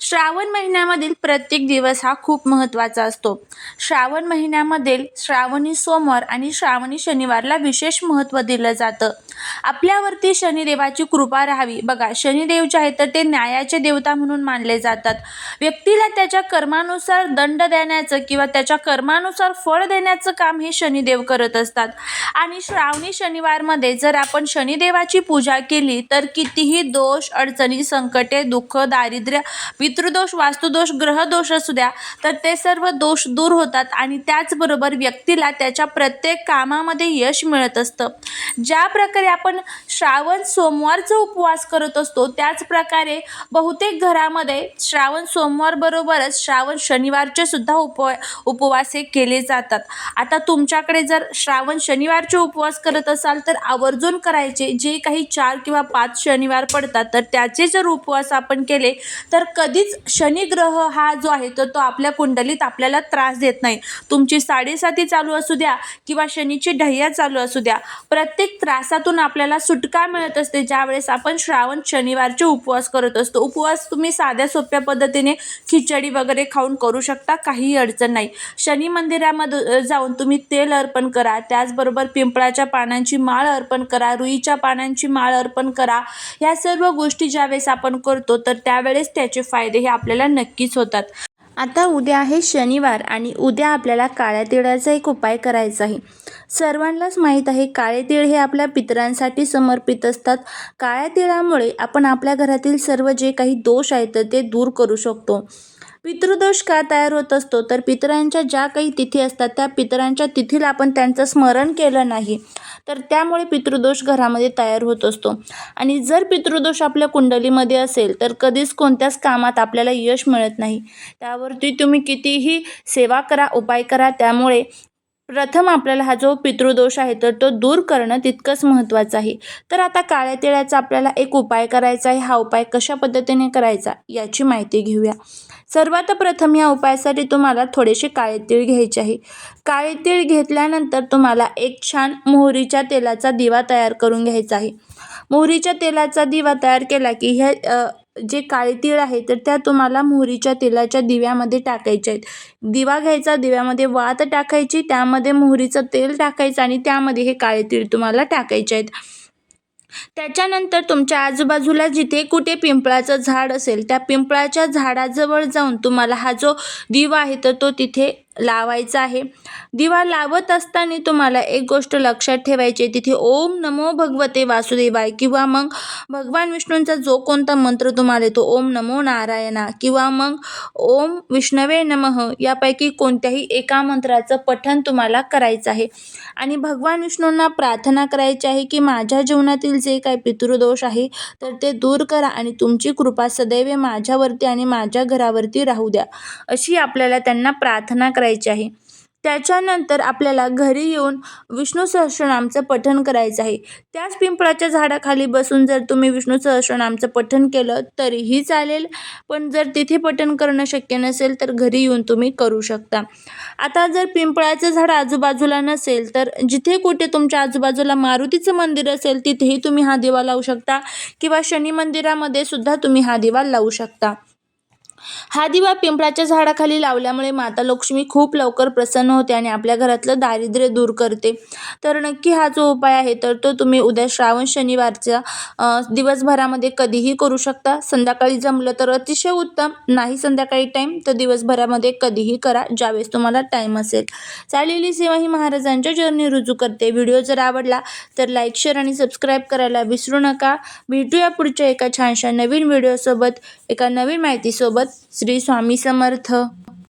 श्रावण महिन्यामधील प्रत्येक दिवस हा खूप महत्त्वाचा असतो. श्रावण महिन्यामधील श्रावणी सोमवार आणि श्रावणी शनिवारला विशेष महत्त्व दिलं जातं. आपल्यावरती शनिदेवाची कृपा राहावी. बघा शनिदेव जे आहेत तर ते न्यायाचे देवता म्हणून मानले जातात. व्यक्तीला त्याच्या कर्मानुसार दंड देण्याचं किंवा त्याच्या कर्मानुसार फळ देण्याचं काम हे शनिदेव करत असतात. आणि श्रावणी शनिवारमध्ये जर आपण शनिदेवाची पूजा केली तर कितीही दोष अडचणी संकटे दुःख दारिद्र्य पितृदोष वास्तुदोष ग्रहदोष असू द्या तर ते सर्व दोष दूर होतात आणि त्याचबरोबर व्यक्तीला त्याच्या प्रत्येक कामामध्ये यश मिळत असतं. ज्या प्रकारे आपण श्रावण सोमवारचा उपवास करत असतो त्याच प्रकारे बहुतेक घरामध्ये श्रावण सोमवार बरोबरच श्रावण शनिवारचे सुद्धा उप उपवास हे केले जातात. आता तुमच्याकडे जर श्रावण शनिवारचे उपवास करत असाल तर आवर्जून करायचे जे काही चार किंवा पाच शनिवार पडतात तर त्याचे जर उपवास आपण केले तर कधीच शनिग्रह हा जो आहे तर तो आपल्या कुंडलीत आपल्याला त्रास देत नाही. तुमची साडेसाती चालू असू द्या किंवा शनीची ढह्या चालू असू द्या प्रत्येक त्रासातून आपल्याला सुटका मिळत असते. ज्यावेळेस आपण श्रावण शनिवारचे उपवास करत असतो उपवास तुम्ही साध्या सोप्या पद्धतीने खिचडी वगैरे खाऊन करू शकता काहीही अडचण नाही. शनी मंदिरामध्ये जाऊन तुम्ही तेल अर्पण करा त्याचबरोबर पिंपळाच्या पानांची माळ अर्पण करा रुईच्या पानांची माळ अर्पण करा. ह्या सर्व गोष्टी ज्यावेळेस आपण करतो तर त्यावेळेस त्याचे फायदे हे आपल्याला नक्कीच होतात. आता उद्या आहे शनिवार आणि उद्या आपल्याला काळ्या तिळाचा एक उपाय करायचा आहे सर्वांनाच माहीत आहे काळे तिळ हे आपल्या पितरांसाठी समर्पित असतात. काळ्या तिळामुळे आपण आपल्या घरातील सर्व जे काही दोष आहेत तर ते दूर करू शकतो. पितृदोष का तयार होत असतो? तर पितरांच्या ज्या काही तिथी असतात त्या पितरांच्या तिथीला आपण त्यांचं स्मरण केलं नाही. तर त्यामुळे पितृदोष घरामध्ये तयार होत असतो. आणि जर पितृदोष आपल्या कुंडलीमध्ये असेल तर कधीच कोणत्याच कामात आपल्याला यश मिळत नाही. त्यावरती तुम्ही कितीही सेवा करा उपाय करा त्यामुळे प्रथम आपल्याला हा जो पितृदोष आहे तर तो दूर करणं तितकंच महत्त्वाचं आहे. तर आता काळ्या तिळाचा आपल्याला एक उपाय करायचा आहे. हा उपाय कशा पद्धतीने करायचा याची माहिती घेऊया. सर्वात प्रथम या उपायासाठी तुम्हाला थोडेसे काळे तीळ घ्यायचे आहे. काळे तीळ घेतल्यानंतर तुम्हाला एक छान मोहरीच्या तेलाचा दिवा तयार करून घ्यायचा आहे. मोहरीच्या तेलाचा दिवा तयार केला की हे जे काळे तीळ आहे तर त्या तुम्हाला मोहरीच्या तेलाच्या दिव्यामध्ये टाकायच्या आहेत. दिवा घ्यायचा दिव्यामध्ये वात टाकायची त्यामध्ये मोहरीचं तेल टाकायचं आणि त्यामध्ये हे काळे तीळ तुम्हाला टाकायचे आहेत. त्याच्यानंतर तुमच्या आजूबाजूला जिथे कुठे पिंपळाचं झाड असेल त्या पिंपळाच्या झाडाजवळ जाऊन तुम्हाला हा जो दिवा आहे तर तो तिथे लावायचा आहे. दिवा लावत असताना तुम्हाला एक गोष्ट लक्षात ठेवायची आहे. तिथे ओम नमो भगवते वासुदेवाय किंवा मग भगवान विष्णूंचा जो कोणता मंत्र तुम्हाला येतो ओम नमो नारायणा किंवा मग ओम विष्णवे नमः यापैकी कोणत्याही एका मंत्राचं पठण तुम्हाला करायचं आहे. आणि भगवान विष्णूंना प्रार्थना करायची आहे की माझ्या जीवनातील जे काही पितृदोष आहे तर ते दूर करा आणि तुमची कृपा सदैव माझ्यावरती आणि माझ्या घरावरती राहू द्या. अशी आपल्याला त्यांना प्रार्थना करायची आहे. त्याच्यानंतर आपल्याला घरी येऊन विष्णू सहस्रनामचं पठण करायचं आहे. त्याच पिंपळाच्या झाडाखाली बसून जर तुम्ही विष्णू सहस्रनामचं पठण केलं तरीही चालेल. पण जर तिथे पठण करणं शक्य नसेल तर घरी येऊन तुम्ही करू शकता. आता जर पिंपळाचं झाड आजूबाजूला नसेल तर जिथे कुठे तुमच्या आजूबाजूला मारुतीचं मंदिर असेल तिथेही तुम्ही हा दिवा लावू शकता. किंवा शनी मंदिरामध्ये सुद्धा तुम्ही हा दिवा लावू शकता. हा दिवा पिंपळाच्या झाडाखाली लावल्यामुळे माता लक्ष्मी खूप लवकर प्रसन्न होते आणि आपल्या घरातलं दारिद्र्य दूर करते. तर नक्की हा जो उपाय आहे तर तो तुम्ही उद्या श्रावण शनिवारच्या दिवसभरामध्ये कधीही करू शकता. संध्याकाळी जमलं तर अतिशय उत्तम. नाही संध्याकाळी टाईम तर दिवसभरामध्ये कधीही करा. ज्यावेळेस तुम्हाला टाईम असेल. चालेली सेवा ही महाराजांच्या जर्नी रुजू करते. व्हिडिओ जर आवडला तर लाईक शेअर आणि सबस्क्राईब करायला विसरू नका. भेटूया पुढच्या एका छानशा नवीन व्हिडिओसोबत एका नवीन माहितीसोबत. श्री स्वामी समर्थ.